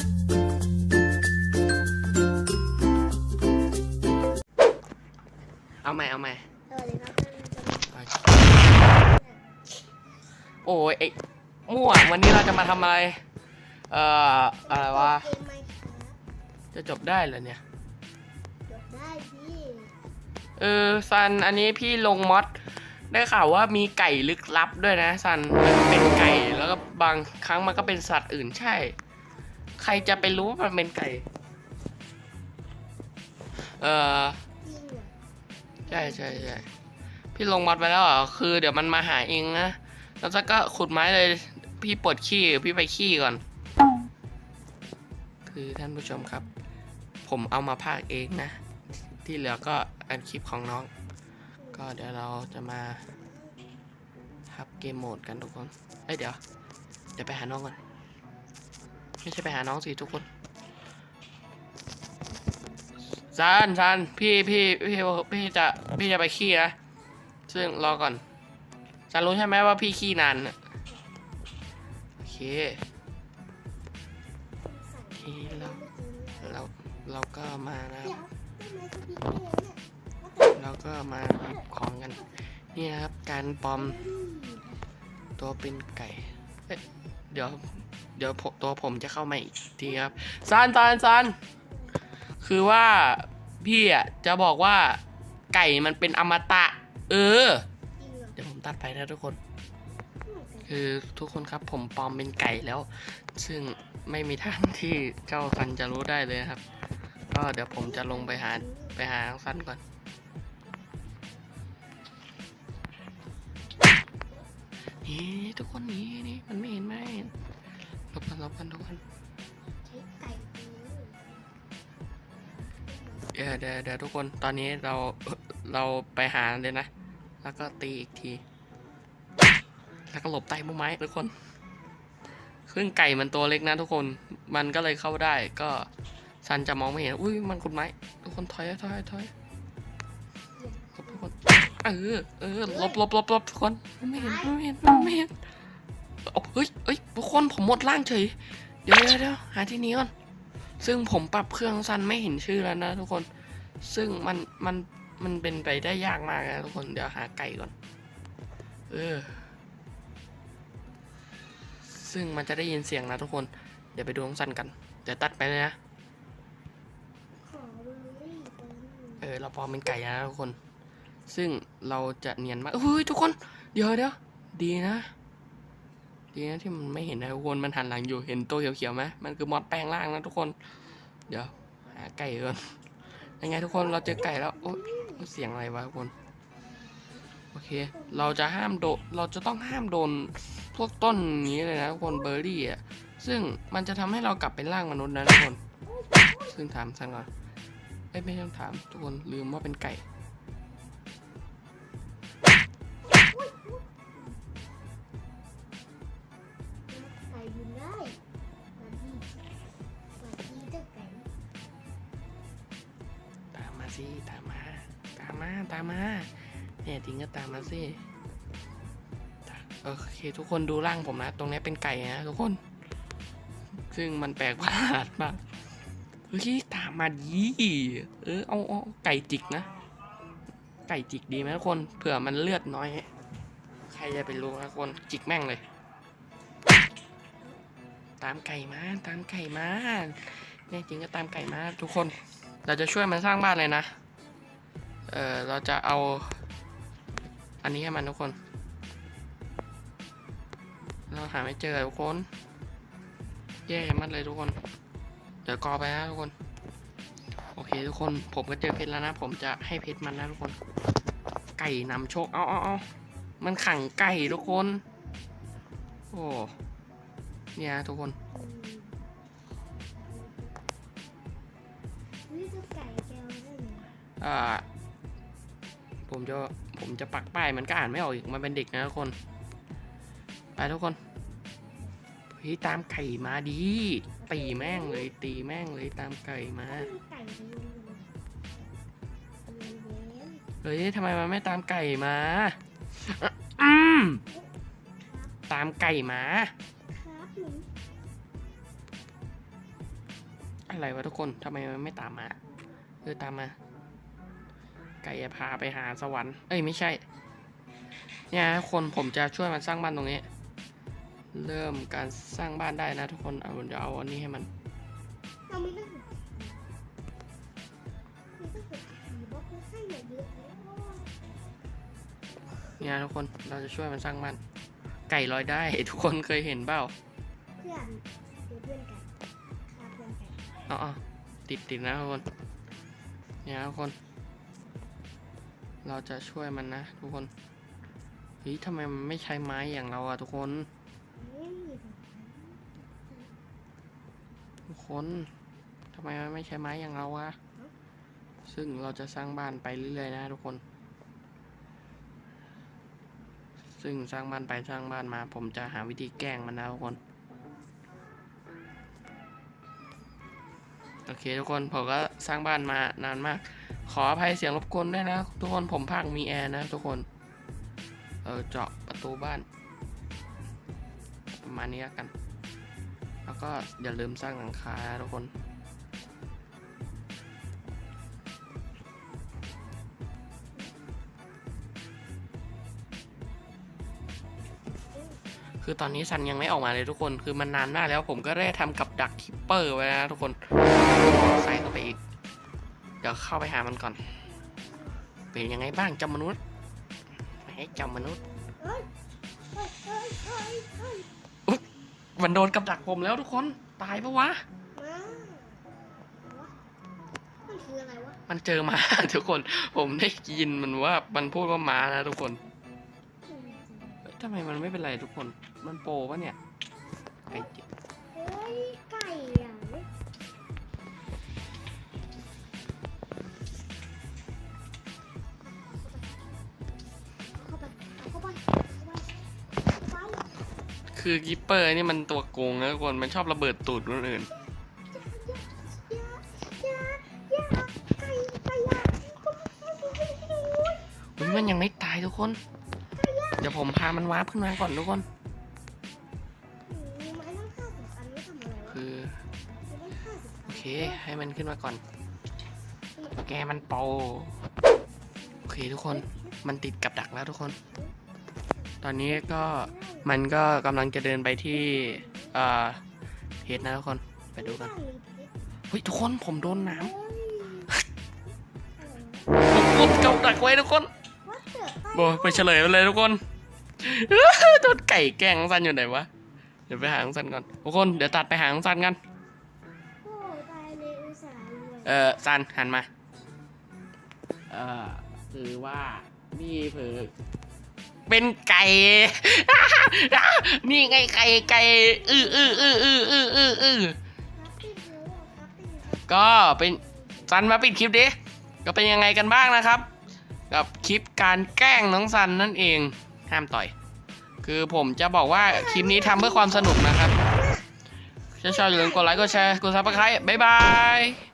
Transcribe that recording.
เอาใหม่ เอาใหม่สวัสดีครับท่านผู้ชมโอ้ยไอ้ม่วงวันนี้เราจะมาทำอะไร เอ่อ อะไรวะ เกมไหมครับจะจบได้เหรอเนี่ย จบได้พี่เออ ซัน อันนี้พี่ลงมอดได้ข่าวว่ามีไก่ลึกลับด้วยนะ ซันมันเป็นไก่แล้วก็บางครั้งมันก็เป็นสัตว์อื่นใช่ใค รจะไปรู้ว่ามันเป็นไก่ เออใช่ใช่ใช่พี่ลงมอดไปแล้วเหรอคือ เดี๋ยวมันมาหาเองนะ แล้วก็ขุดไม้เลย พี่ปวดขี้พี่ไปขี้ก่อน คือท่านผู้ชมครับ ผมเอามาพากย์เองนะ ที่เหลือก็อันคลิปของน้อง ก็เดี๋ยวเราจะมาทับเกมโหมดกันทุกคน เอ้ยเดี๋ยว เดี๋ยวไปหาน้องก่อน ไม่ใช่ไปหาน้องสิทุกคนซันซันพี่พี่พี่พี่จะพี่จะไปขี้นะ ซึ่งรอก่อนซันรู้ใช่ไหมว่าพี่ขี้นานโอเคโอเคเราเราเราก็มานะครับเราก็มาหยิบของกัน นี่นะครับ การปลอมตัวเป็นไก่เอ๊ะเดี๋ยว เดี๋ยวผมตัวผมจะเข้ามาอีกทีครับซานซานซานคือว่าพี่อะจะบอกว่าไก่มันเป็นอมตะ เออจริงเหรอเดี๋ยวผมตัดไปนะทุกคน คือทุกคนครับผมปลอมเป็นไก่แล้ว ซึ่งไม่มีทางที่เจ้าซันจะรู้ได้เลยนะครับ ก็เดี๋ยวผมจะลงไปหาไปหาซันก่อนนี่ทุกคนนี่นี่มันไม่เห็นไหมห ลบกันหลบกันทุกคนใช้ไก่ดูเดี๋ยวเดี๋ยวเดี๋ยวทุกคนตอนนี้เราเราไปหาเลยนะ แล้วก็ตีอีกที แล้วก็หลบใต้มุมไม้ทุกคนซึ่งไก่มันตัวเล็กนะทุกคนมันก็เลยเข้าได้ก็ซันจะมองไม่เห็นอุ้ยมันขุดไม้ทุกคนถอยถอยถอยหลบทุกคนเออเออหลบหลบหลบหลบทุกคนมันไม่เห็นมันไม่เห็นมันไม่เห็น โอ้เฮ้ยเฮ้ยทุกคนผมหมดร่างเฉย เดี๋ยวเดี๋ยวเดี๋ยวหาที่นี้ก่อน ซึ่งผมปรับเครื่องซันไม่เห็นชื่อแล้วนะทุกคน ซึ่งมันมันมันเป็นไปได้ยากมากนะทุกคน เดี๋ยวหาไก่ก่อน เออ ซึ่งมันจะได้ยินเสียงนะทุกคน เดี๋ยวไปดูของซันกัน เดี๋ยวตัดไปเลยนะเลยตรงนี้เออ เราปลอมเป็นไก่นะทุกคน ซึ่งเราจะเนียนมากเฮ้ยทุกคน เดี๋ยวเดี๋ยวดีนะ ดีนะที่มันไม่เห็นนะทุกคนมันหันหลังอยู่เห็นตัวเขียวๆไหมมันคือมอดแปลงร่างนะทุกคน เดี๋ยวหาไก่ก่อนยังไงทุกคนเราเจอไก่แล้วโอ๊ยเสียงอะไรวะทุกคนโอเค เราจะห้ามโดเราจะต้องห้ามโดนพวกต้นนี้เลยนะทุกคนเบอร์รี่อะซึ่งมันจะทำให้เรากลับเป็นร่างมนุษย์นะทุกคน ซึ่งถามสันก่อนเอ้ยไม่ต้องถามทุกคนลืมว่าเป็นไก่ สิตามมา ตามมาตามมาเนี่ยจริงก็ตามมาสิโอเค ทุกคนดูร่างผมนะ ตรงนี้เป็นไก่นะทุกคน ซึ่งมันแปลกประหลาดมากเฮ้ยตามมาดีเออเอาเอาไก่จิกนะ ไก่จิกดีไหมทุกคนเผื่อมันเลือดน้อย ใครจะไปรู้นะทุกคนจิกแม่งเลย ตามไก่มา ตามไก่มาแน่จริงก็ตามไก่มาทุกคน เราจะช่วยมันสร้างบ้านเลยนะ เออเราจะเอา อันนี้ให้มันทุกคน เราหาไม่เจอทุกคน แย่มันเลยทุกคน เดี๋ยวกอไปนะทุกคน โอเคทุกคน ผมก็เจอเพชรแล้วนะ ผมจะให้เพชรมันนะทุกคน ไก่นำโชค เอาเอาเอามันขังไก่ทุกคน โอ้ เนี่ยทุกคน ผมจะผมจะปักป้ายมันก็อ่านไม่ออกอีกมันเป็นเด็กนะทุกคน ไปทุกคนพี่ตามไก่มาดี ตีแม่งเลย ตีแม่งเลยตามไก่มาไก่บินอยู่เว้นเฮ้ยทำไมมันไม่ตามไก่มาอืมตามไก่มาครับหนูอะไรวะทุกคนทำไมมันไม่ตามมาเออตามมา ไก่จะพาไปหาสวรรค์ เอ้ยไม่ใช่ เนี่ยทุกคนผมจะช่วยมันสร้างบ้านตรงนี้ เริ่มการสร้างบ้านได้นะทุกคน เอาเดี๋ยวเอาอันนี้ให้มันเราไม่ต้องหาไม่ต้องหาผีบล็อกแล้วให้มาเยอะแล้วเนี่ยทุกคนเราจะช่วยมันสร้างบ้าน ไก่ลอยได้ ทุกคนเคยเห็นเปล่าเพื่อนเดี๋ยวเพื่อนกันพาเพื่อนกันอ๋อาติดติดนะทุกคนเนี่ยทุกคน เราจะช่วยมันนะทุกคนเฮ้ยทำไมมันไม่ใช้ไม้อย่างเราอะทุกคน ทุกคนทำไมมันไม่ใช้ไม้อย่างเราอะซึ่งเราจะสร้างบ้านไปเรื่อยๆนะทุกคน ซึ่งสร้างบ้านไปสร้างบ้านมา ผมจะหาวิธีแกล้งมันนะทุกคน โอเคทุกคนผมก็สร้างบ้านมานานมาก ขออภัยเสียงรบกวนด้วยนะ ทุกคนผมภาคมีแอร์นะทุกคน เออเจาะประตูบ้าน ประมาณนี้กัน แล้วก็อย่าลืมสร้างหลังคานะทุกคนคือตอนนี้ซันยังไม่ออกมาเลยทุกคน คือมันนานมากแล้วผมก็ได้ทำกับดักคิปเปอร์ไว้นะทุกคน ใส่เข้าไปอีก เดี๋ยวเข้าไปหามันก่อน เป็นยังไงบ้างเจำมนุษย์ให้จำมนุษย์เฮ้ยเฮ้ยเฮ้ยเฮ้ยเฮ้ยมันโดนกับดักผมแล้วทุกคน ตายปะวะมาอะไรวะมันคืออะไรวะ มันเจอหมาทุกคน ผมได้ยินมันว่ามันพูดว่าหมานะทุกคนเอ้ยทำไมมันไม่เป็นไรทุกคน มันโปรปะเนี่ยไอ้เจ๊เคือกิปเปอร์นี่มันตัวโกงนะทุกคนมันชอบระเบิดตูดคนอื่นอย่าอย่าอย่าไก่ไก่อย่าก็ไม่ดูไม่ดูอุ๊ยมันยังไม่ตายทุกคน เดี๋ยวผมพามันวาร์ปขึ้นมาก่อนทุกคน คือโอเคให้มันขึ้นมาก่อน แกมันโปโอเคทุกคนมันติดกับดักแล้วทุกคน ตอนนี้ก็ มันก็กำลังจะเดินไปที่เอ่อเพจนะทุกคน ไปดูกันเฮ้ยทุกคนผมโดนน้ำผมกดกับดักไว้ทุกคนโบไปเฉลยไปเลยทุกคนโดนไก่แกงน้องซันอยู่ไหนวะ เดี๋ยวไปหาน้องซันก่อน ทุกคนเดี๋ยวตัดไปหาน้องซันกันโอ้ตายเลยอุตส่าห์รวยเออซันหันมา เออคือว่านี่เผือ เป็นไก่ นี่ไงไก่ไก่อืออืออืออืออืออืออือครับพี่เพื่อก็เป็นซันมาปิดคลิปดิ ก็เป็นยังไงกันบ้างนะครับ กับคลิปการแกล้งน้องซันนั่นเอง ห้ามต่อย คือผมจะบอกว่าคลิปนี้ทำเพื่อความสนุกนะครับชอบอย่าลืมกดไลค์กดแชร์กดซับสไครต์บ๊ายบาย